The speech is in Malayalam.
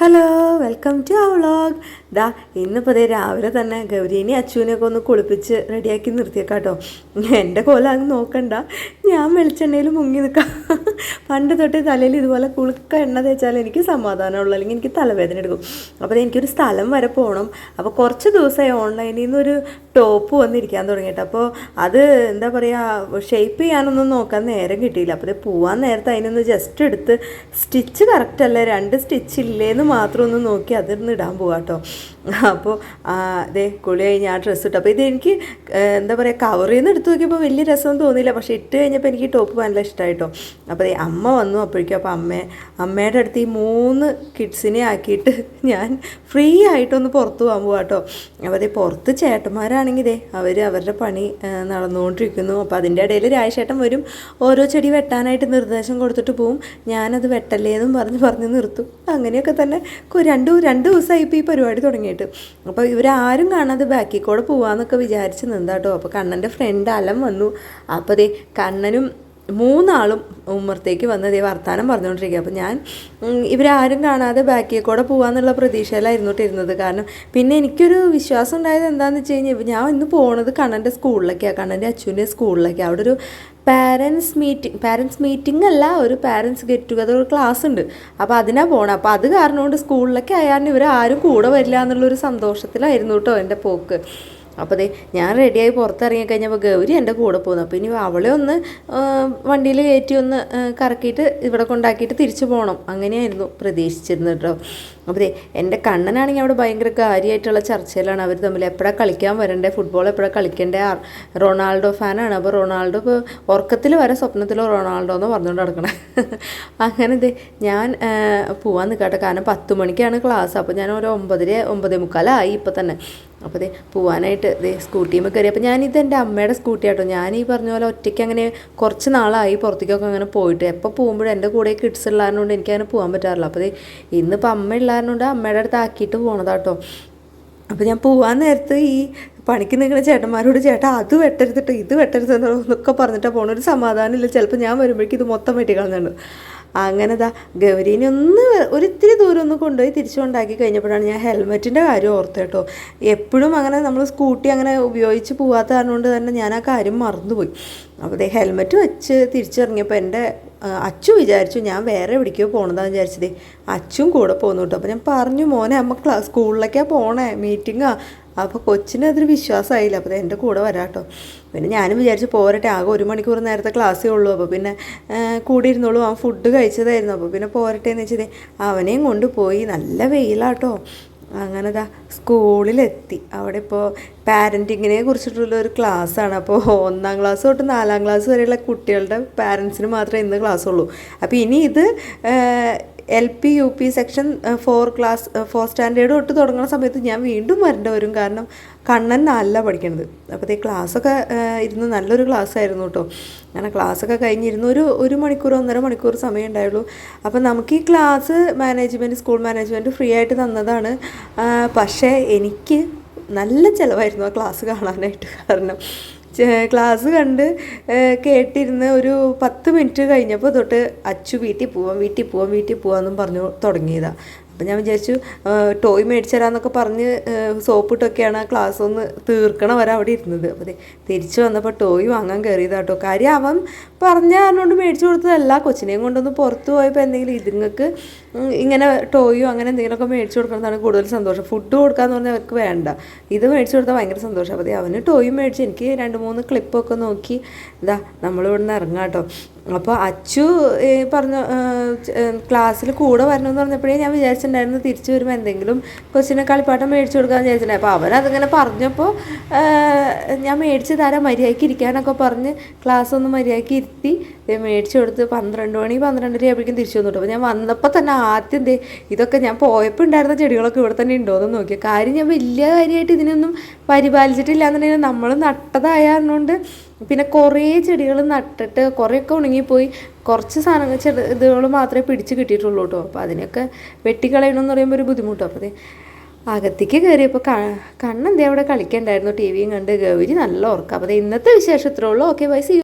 Hello. വെൽക്കം ടു ആ വ്ളോഗ് ദാ ഇന്നിപ്പോൾ ദേ രാവിലെ തന്നെ ഗൗരീനെ അച്ചുവിനെയൊക്കെ ഒന്ന് കുളിപ്പിച്ച് റെഡിയാക്കി നിർത്തിയേക്കാട്ടോ. എന്റെ കോല അങ്ങ് നോക്കണ്ട. ഞാൻ വെളിച്ചെണ്ണയിൽ മുങ്ങി നിൽക്കാം പണ്ട് തൊട്ട് തലയിൽ ഇതുപോലെ കുളുക്ക എണ്ണ തേച്ചാൽ എനിക്ക് സമാധാനമുള്ളൂ. അല്ലെങ്കിൽ എനിക്ക് തലവേദന എടുക്കും. അപ്പോൾ എനിക്കൊരു സ്ഥലം വരെ പോകണം അപ്പോൾ കുറച്ച് ദിവസമായി ഓൺലൈനിൽ നിന്നൊരു ടോപ്പ് വന്നിരിക്കാൻ തുടങ്ങിയിട്ട്. അപ്പോൾ അത് എന്താ പറയുക ഷേപ്പ് ചെയ്യാനൊന്നും നോക്കാൻ നേരം കിട്ടിയില്ല. അപ്പോൾ പോവാൻ നേരത്തെ അതിനൊന്ന് ജസ്റ്റ് എടുത്ത് സ്റ്റിച്ച് കറക്റ്റ് അല്ല? രണ്ട് സ്റ്റിച്ച് ഇല്ലേന്ന് മാത്രം ഒന്ന് നോക്കി അതിർന്ന് ഇടാൻ പോവാട്ടോ അപ്പോൾ അതെ കുളി കഴിഞ്ഞ് ആ ഡ്രസ്സ് ഇട്ടു. അപ്പോൾ ഇതെനിക്ക് എന്താ പറയുക കവറിൽ നിന്ന് എടുത്ത് നോക്കിയപ്പോൾ വലിയ രസം തോന്നിയില്ല. പക്ഷേ ഇട്ട് കഴിഞ്ഞപ്പോൾ എനിക്ക് ടോപ്പ് നല്ല ഇഷ്ടമായിട്ടോ അപ്പോൾ അതെ അമ്മ വന്നു അപ്പോഴേക്കും. അപ്പോൾ അമ്മ അമ്മയുടെ അടുത്ത് ഈ മൂന്ന് കിഡ്സിനെ ആക്കിയിട്ട് ഞാൻ ഫ്രീ ആയിട്ടൊന്ന് പുറത്ത് പോകാൻ പോവാട്ടോ അപ്പോൾ അതേ പുറത്ത് ചേട്ടന്മാരാണെങ്കിൽ ഇതേ അവർ അവരുടെ പണി നടന്നുകൊണ്ടിരിക്കുന്നു. അപ്പോൾ അതിന്റെ ഇടയിൽ രാജേട്ടൻ വരും. ഓരോ ചെടി വെട്ടാനായിട്ട് നിർദ്ദേശം കൊടുത്തിട്ട് പോവും. ഞാനത് വെട്ടല്ലേ എന്നും പറഞ്ഞ് പറഞ്ഞ് നിർത്തും. അങ്ങനെയൊക്കെ തന്നെ രണ്ട് രണ്ട് ദിവസമായി ഇപ്പോൾ ഈ പരിപാടി തുടങ്ങിയിട്ട്. അപ്പോൾ ഇവരാരും കാണാതെ ബാക്കിൽ കൂടെ പോകാമെന്നൊക്കെ വിചാരിച്ച് നിന്നാട്ടോ അപ്പോൾ കണ്ണന്റെ ഫ്രണ്ട് അലം വന്നു. അപ്പോൾ ദേ കണ്ണനും മൂന്നാളും ഉമ്മറത്തേക്ക് വന്ന് ദേ വർത്താനം പറഞ്ഞുകൊണ്ടിരിക്കുക അപ്പോൾ ഞാൻ ഇവരാരും കാണാതെ ബാക്കിൽ കൂടെ പോകാമെന്നുള്ള പ്രതീക്ഷയിലായിരുന്നു ട്ടോ ഇരുന്നത് കാരണം പിന്നെ എനിക്കൊരു വിശ്വാസം ഉണ്ടായത് എന്താണെന്ന് വെച്ച് കഴിഞ്ഞാൽ ഞാൻ ഇന്ന് പോണത് കണ്ണന്റെ സ്കൂളിലേക്കാണ് കണ്ണന്റെ അച്ഛന്റെ സ്കൂളിലേക്കാണ് അവിടെ ഒരു പാരൻസ് മീറ്റിംഗ് പാരൻസ് മീറ്റിംഗ് അല്ല ഒരു പാരൻസ് ഗെറ്റ് ടുഗദർ ഒരു ക്ലാസ് ഉണ്ട്. അപ്പോൾ അതിനാ പോകണം അപ്പോൾ അത് കാരണം കൊണ്ട് സ്കൂളിലൊക്കെ ആയാലും ഇവർ ആരും കൂടെ വരില്ല എന്നുള്ളൊരു സന്തോഷത്തിലായിരുന്നു കേട്ടോ എന്റെ പോക്ക്. അപ്പോൾ അതെ ഞാൻ റെഡിയായി പുറത്തിറങ്ങി കഴിഞ്ഞപ്പോൾ ഗൗരി എന്റെ കൂടെ പോകുന്നു അപ്പോൾ ഇനി അവളെ ഒന്ന് വണ്ടിയിൽ കയറ്റി ഒന്ന് കറക്കിയിട്ട് ഇവിടെ കൊണ്ടാക്കിയിട്ട് തിരിച്ചു പോകണം അങ്ങനെയായിരുന്നു പ്രതീക്ഷിച്ചിരുന്നത് കേട്ടോ അപ്പോൾ എന്റെ കണ്ണനാണെങ്കിൽ അവിടെ ഭയങ്കര കാര്യമായിട്ടുള്ള ചർച്ചയിലാണ്. അവർ തമ്മിൽ എപ്പോഴാണ് കളിക്കാൻ വരണ്ടേ? ഫുട്ബോൾ എപ്പോഴാണ് കളിക്കേണ്ടേ? റൊണാൾഡോ ഫാനാണ് അപ്പോൾ റൊണാൾഡോ ഇപ്പോൾ ഉറക്കത്തിൽ വരെ സ്വപ്നത്തിൽ റൊണാൾഡോ എന്ന് പറഞ്ഞുകൊണ്ട് നടക്കണം. അങ്ങനെ ഇതേ ഞാൻ പോവാൻ നിൽക്കട്ടെ കാരണം പത്ത് മണിക്കാണ് ക്ലാസ്. അപ്പോൾ ഞാൻ ഒരു ഒമ്പതര ഒമ്പതേ മുക്കാലായി ഇപ്പോൾ തന്നെ. അപ്പോൾ ദേ പോവാനായിട്ട് ദേ സ്കൂട്ടിയുമ്പോൾ കയറി അപ്പോൾ ഞാനിത് എന്റെ അമ്മയുടെ സ്കൂട്ടി ആട്ടോ. ഞാൻ ഈ പറഞ്ഞ പോലെ ഒറ്റയ്ക്ക് അങ്ങനെ കുറച്ച് നാളായി പുറത്തേക്കൊക്കെ അങ്ങനെ പോയിട്ട്. എപ്പോൾ പോകുമ്പോഴും എന്റെ കൂടെ കിഡ്സ് ഉള്ളതുകൊണ്ട് എനിക്കങ്ങനെ പോകാൻ പറ്റാറില്ല. അപ്പോൾ ദേ ഇന്നിപ്പോൾ അമ്മ ഉള്ളതുകൊണ്ട് അമ്മയുടെ അടുത്ത് ആക്കിയിട്ട് പോണതാട്ടോ. അപ്പോൾ ഞാൻ പോവാൻ നേരത്ത് ഈ പണിക്ക് നിൽക്കുന്ന ചേട്ടന്മാരോട് ചേട്ടാ അത് വെട്ടരുതിട്ട് ഇത് വെട്ടരുത് എന്നൊക്കെ പറഞ്ഞിട്ടാണ് പോകണ ഒരു സമാധാനമില്ല. ചിലപ്പോൾ ഞാൻ വരുമ്പോഴേക്കും ഇത് മൊത്തം വെട്ടി കളഞ്ഞുണ്ട് അങ്ങനെ ദാ ഗൗരീനെ ഒന്ന് ഒരിത്തിരി ദൂരം ഒന്ന് കൊണ്ടുപോയി തിരിച്ചു കൊണ്ടാക്കി കഴിഞ്ഞപ്പോഴാണ് ഞാൻ ഹെൽമെറ്റിന്റെ കാര്യം ഓർത്ത് കേട്ടോ. എപ്പോഴും അങ്ങനെ നമ്മൾ സ്കൂട്ടി അങ്ങനെ ഉപയോഗിച്ച് പോവാത്ത കാരണം കൊണ്ട് തന്നെ ഞാൻ ആ കാര്യം മറന്നുപോയി. അപ്പോൾ ദേ ഹെൽമെറ്റ് വെച്ച് തിരിച്ചിറങ്ങിയപ്പോൾ എന്റെ അച്ചു വിചാരിച്ചു ഞാൻ വേറെ എവിടേക്കോ പോകണതാന്ന് വിചാരിച്ചത്. അച്ചും കൂടെ പോകുന്നു കേട്ടോ. അപ്പോൾ ഞാൻ പറഞ്ഞു മോനെ അമ്മ ക്ലാസ് സ്കൂളിലേക്കാണ് പോണേ മീറ്റിങ്ങാ. അപ്പോൾ കൊച്ചിന് അതൊരു വിശ്വാസമായില്ല. അപ്പോൾ എന്റെ കൂടെ വരാട്ടോ. പിന്നെ ഞാനും വിചാരിച്ചു പോരട്ടെ ആകെ ഒരു മണിക്കൂർ നേരത്തെ ക്ലാസ്സേ ഉള്ളൂ. അപ്പോൾ പിന്നെ കൂടെ ഇരുന്നോളൂ അവൻ ഫുഡ് കഴിച്ചതായിരുന്നു. അപ്പോൾ പിന്നെ പോരട്ടെ എന്ന് വെച്ചത് അവനെയും കൊണ്ടുപോയി നല്ല വെയിലാട്ടോ. അങ്ങനെ ദാ സ്കൂളിലെത്തി. അവിടെ ഇപ്പോൾ പാരന്റിങ്ങിനെ കുറിച്ചിട്ടുള്ള ഒരു ക്ലാസ്സാണ്. അപ്പോൾ ഒന്നാം ക്ലാസ് തൊട്ട് നാലാം ക്ലാസ് വരെയുള്ള കുട്ടികളുടെ പാരൻസിന് മാത്രമേ ഇന്ന് ക്ലാസ് ഉള്ളൂ അപ്പോൾ ഇനി ഇത് L P U P section four class four standard തൊട്ട് തുടങ്ങുന്ന സമയത്ത് ഞാൻ വീണ്ടും വരേണ്ടി വരും. കാരണം കണ്ണൻ നല്ല പഠിക്കണത്. അപ്പോൾ ഈ ക്ലാസ്സൊക്കെ ഇരുന്ന് നല്ലൊരു ക്ലാസ് ആയിരുന്നു കേട്ടോ അങ്ങനെ ക്ലാസ്സൊക്കെ കഴിഞ്ഞിരുന്നു ഒരു ഒരു മണിക്കൂർ ഒന്നര മണിക്കൂർ സമയം ഉണ്ടായുള്ളൂ. അപ്പോൾ നമുക്ക് ഈ class management school management free ആയിട്ട് തന്നതാണ്. പക്ഷേ എനിക്ക് നല്ല ചിലവായിരുന്നു ആ ക്ലാസ് കാണാനായിട്ട്. കാരണം ക്ലാസ് കണ്ട് കേട്ടിരുന്ന ഒരു പത്ത് മിനിറ്റ് കഴിഞ്ഞപ്പോൾ തൊട്ട് അച്ചു വീട്ടിൽ പോവാം വീട്ടിൽ പോവാം വീട്ടിൽ പോവാമെന്നും പറഞ്ഞു തുടങ്ങിയതാണ് അപ്പം ഞാൻ വിചാരിച്ചു ടോയ് മേടിച്ചു തരാമെന്നൊക്കെ പറഞ്ഞ് സോപ്പിട്ടൊക്കെയാണ് ആ ക്ലാസ് ഒന്ന് തീർക്കണ വരെ അവിടെ ഇരുന്നത്. അപ്പോൾ തിരിച്ചു വന്നപ്പോൾ ടോയ് വാങ്ങാൻ കയറിയതാട്ടോ കാര്യം അവൻ പറഞ്ഞ കാരണോണ്ട് മേടിച്ചു കൊടുത്തതല്ല. കൊച്ചിനെയും കൊണ്ടൊന്ന് പുറത്ത് പോയപ്പോൾ എന്തെങ്കിലും ഇതുങ്ങൾക്ക് ഇങ്ങനെ ടോയോ അങ്ങനെ എന്തെങ്കിലുമൊക്കെ മേടിച്ചു കൊടുക്കുന്നതാണ് കൂടുതൽ സന്തോഷം. ഫുഡ് കൊടുക്കാന്ന് പറഞ്ഞാൽ അവർക്ക് വേണ്ട. ഇത് മേടിച്ചു കൊടുത്താൽ ഭയങ്കര സന്തോഷം. അപ്പോൾ അവന് ടോയും മേടിച്ച് എനിക്ക് രണ്ട് മൂന്ന് ക്ലിപ്പൊക്കെ നോക്കി ഇതാ നമ്മളിവിടെ നിന്ന് ഇറങ്ങാം കേട്ടോ അപ്പോൾ അച്ചു പറഞ്ഞ ക്ലാസ്സിൽ കൂടെ വരണമെന്ന് പറഞ്ഞപ്പോഴേ ഞാൻ വിചാരിച്ചിട്ടുണ്ടായിരുന്നു തിരിച്ചു വരുമ്പോൾ എന്തെങ്കിലും കൊച്ചിനെ കളിപ്പാട്ടം മേടിച്ചു കൊടുക്കാമെന്ന് വിചാരിച്ചിട്ടുണ്ടായി അപ്പോൾ അവനതിങ്ങനെ പറഞ്ഞപ്പോൾ ഞാൻ മേടിച്ച് തരാം മര്യാദയ്ക്ക് ഇരിക്കാനൊക്കെ പറഞ്ഞ് ക്ലാസ് ഒന്ന് മര്യാദയ്ക്ക് ഇരുത്തി. മേടിച്ചു കൊടുത്ത് പന്ത്രണ്ട് മണി പന്ത്രണ്ടര ആകുമ്പോഴേക്കും തിരിച്ചു വന്നു അപ്പോൾ ഞാൻ വന്നപ്പോൾ തന്നെ ആദ്യം ദേ ഇതൊക്കെ ഞാൻ പോയപ്പോൾ ഉണ്ടായിരുന്ന ചെടികളൊക്കെ ഇവിടെ തന്നെ ഉണ്ടോ എന്ന് നോക്കിയ. കാര്യം ഞാൻ വലിയ കാര്യമായിട്ട് ഇതിനൊന്നും പരിപാലിച്ചിട്ടില്ല എന്നുണ്ടെങ്കിൽ നമ്മൾ നട്ടതായതുകൊണ്ട് പിന്നെ കുറേ ചെടികൾ നട്ടിട്ട് കുറേയൊക്കെ ഉണങ്ങിപ്പോയി. കുറച്ച് സാധനങ്ങൾ ചെറു ഇതുകൾ മാത്രമേ പിടിച്ച് കിട്ടിയിട്ടുള്ളൂ കേട്ടോ. അപ്പോൾ അതിനൊക്കെ വെട്ടിക്കളയണമെന്ന് പറയുമ്പോൾ ഒരു ബുദ്ധിമുട്ടോ. അപ്പോൾ അകത്തേക്ക് കയറിയപ്പോൾ കണ്ണെന്തേ അവിടെ കളിക്കണ്ടായിരുന്നു. ടി വിയും കണ്ട്. ഗൗരി നല്ല ഉറക്കം. അപ്പോൾ ഇന്നത്തെ വിശേഷം ഇത്രേ ഉള്ളൂ. Okay bye C